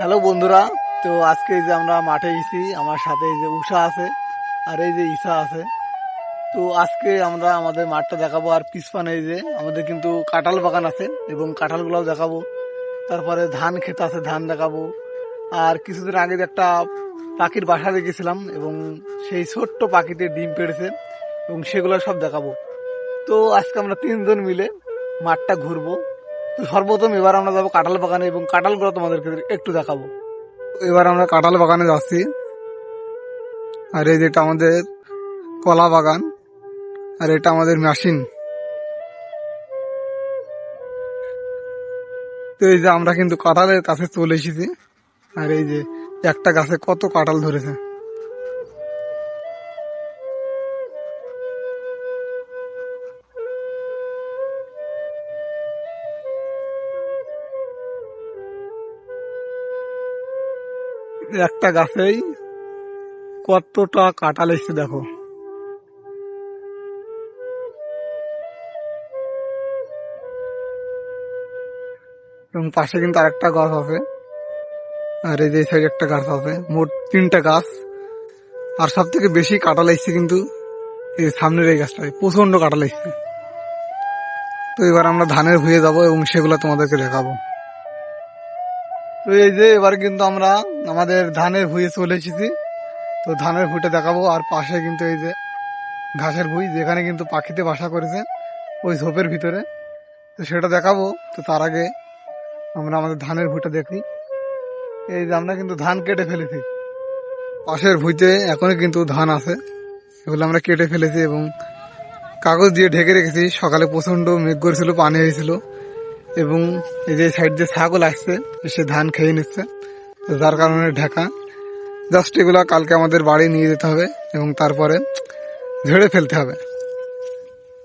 Hello বন্ধুরা, তো আজকে যে আমরা মাঠে এসেছি, আমার সাথে এই যে উষা আছে আর এই যে ঈশা আছে। তো আজকে আমরা আমাদের মাঠটা দেখাবো আর পিছপানে এই যে আমাদের কিন্তু কাঁঠাল বাগান আছে এবং কাঁঠালগুলোও দেখাবো। তারপরে ধান ক্ষেত আছে, ধান দেখাবো। আর কিছুদিন আগে একটা পাখির বাসা দেখেছিলাম এবং সেই ছোট্ট পাখিতে ডিম পেড়েছে এবং সেগুলো সব দেখাবো। তো আজকে আমরা তিনজন মিলে মাঠটা ঘুরবো। সর্বপ্রথম এবার আমরা যাব কাঁঠাল বাগানে এবং কাঁঠালগুলো তোমাদেরকে একটু দেখাবো। এবার আমরা কাঁঠাল বাগানে যাচ্ছি। আর এই যেটা আমাদের কলা বাগান। আর এটা আমাদের মেশিন। তো এই যে আমরা কিন্তু কাঁঠালের কাছে চলে এসেছি। আর এই যে একটা গাছে কত কাঁঠাল ধরেছে। একটা গাছেই কতটা কাঁঠাল এসছে দেখো। এবং পাশে কিন্তু আরেকটা গাছ আছে। আর এই যে সাইড একটা গাছ আছে, মোট তিনটা গাছ। আর সব থেকে বেশি কাঁঠাল লাগছে কিন্তু এই সামনের এই গাছটায় প্রচণ্ড কাঁঠাল লাগছে তো এবার আমরা ধানের ভুয়ে যাব এবং সেগুলো তোমাদেরকে দেখাবো। তো এই যে এবার কিন্তু আমরা আমাদের ধানের ভুঁয়ে চলে এসেছি। তো ধানের ভুঁইটা দেখাবো, আর পাশে কিন্তু এই যে ঘাসের ভুঁই, যেখানে কিন্তু পাখিতে বাসা করেছে ওই ঝোপের ভিতরে। তো সেটা দেখাবো, তো তার আগে আমরা আমাদের ধানের ভুঁইটা দেখি। এই যে আমরা কিন্তু ধান কেটে ফেলেছি। পাশের ভুঁইতে এখনও কিন্তু ধান আছে, এগুলো আমরা কেটে ফেলেছি এবং কাগজ দিয়ে ঢেকে রেখেছি। সকালে প্রচণ্ড মেঘ করেছিল, পানি হয়েছিল। এবং এই যে সাইড দিয়ে ছাগল আসছে, সে ধান খেয়ে নিচ্ছে। যার কারণে ঢাকা। জাস্ট এগুলো কালকে আমাদের বাড়ি নিয়ে যেতে হবে এবং তারপরে ঝেড়ে ফেলতে হবে।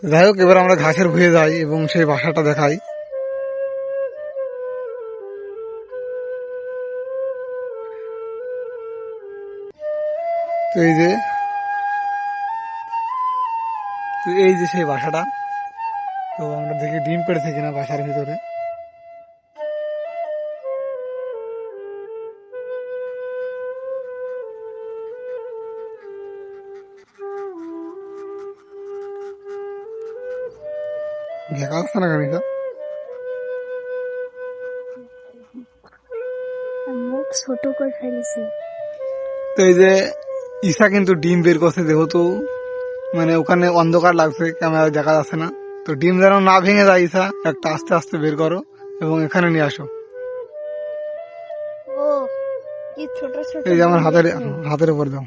যাই হোক, এবার আমরা ঘাসের ভুয়ে যাই এবং সেই বাসাটা দেখাই। তো এই যে এই যে সেই বাসাটা। তো আমরা দেখি ডিম পেড়েছে কিনা বাসার ভিতরে। দেখা যাচ্ছে না মুখ ছোট করে ফেলেছে। তো এই যে ঈশা কিন্তু ডিম বের করছে যেহেতু মানে ওখানে অন্ধকার লাগছে ক্যামেরা দেখা যাচ্ছে না। তো ডিম যেন না ভেঙে যায় ঈশা একটা আস্তে আস্তে বের করো এবং এখানে নিয়ে আসো। এই যে আমার হাতের হাতের উপর দাও।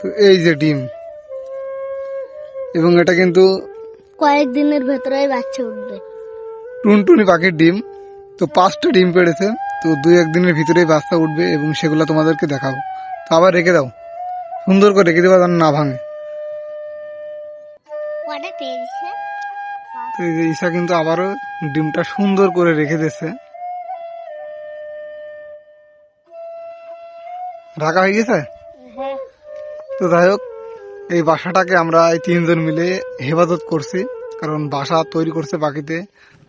তো এই যে ডিম। এবং এটা কিন্তু কয়েকদিনের ভেতরে বাচ্চা উঠবে। টুনটুনি পাখির ডিম। তো পাঁচটা ডিম পেড়েছে। তো দুই একদিনের ভিতরেই বাচ্চা উঠবে এবং সেগুলো তোমাদেরকে দেখাবো। তো আবার রেখে দাও। সুন্দর করে রেখে দেবা যেন না ভাঙে। কটা পেয়েছে ঈশা কিন্তু আবারও ডিমটা সুন্দর করে রেখে দিয়েছে। ঢাকা হয়ে গেছে? হ্যাঁ। তো যাই হোক এই বাসাটাকে আমরা এই তিনজন মিলে হেফাজত করছি কারণ বাসা তৈরি করছে বাকিতে।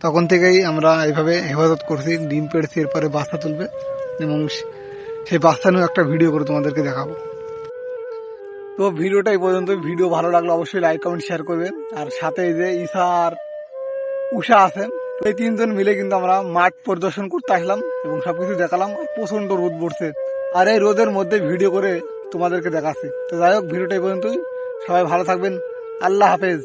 তখন থেকেই আমরা এইভাবে হেফাজত করছি ডিম পেড়ছি এরপরে বাচ্চা তুলবে। এবং সেই বাচ্চা নিয়েও একটা ভিডিও করে তোমাদেরকে দেখাবো। তো ভিডিওটা এই পর্যন্ত। ভিডিও ভালো লাগলে অবশ্যই লাইক কমেন্ট শেয়ার করবেন। আর সাথে এই যে ঈশা আর উষা আছেন এই তিনজন মিলে কিন্তু আমরা মাঠ পরিদর্শন করতে আসলাম এবং সবকিছু দেখালাম। প্রচণ্ড রোদ পড়ছে। আর এই রোদের মধ্যে ভিডিও করে তোমাদেরকে দেখাচ্ছি। তো যাই হোক, ভিডিওটা এই পর্যন্তই। সবাই ভালো থাকবেন। আল্লাহ হাফেজ।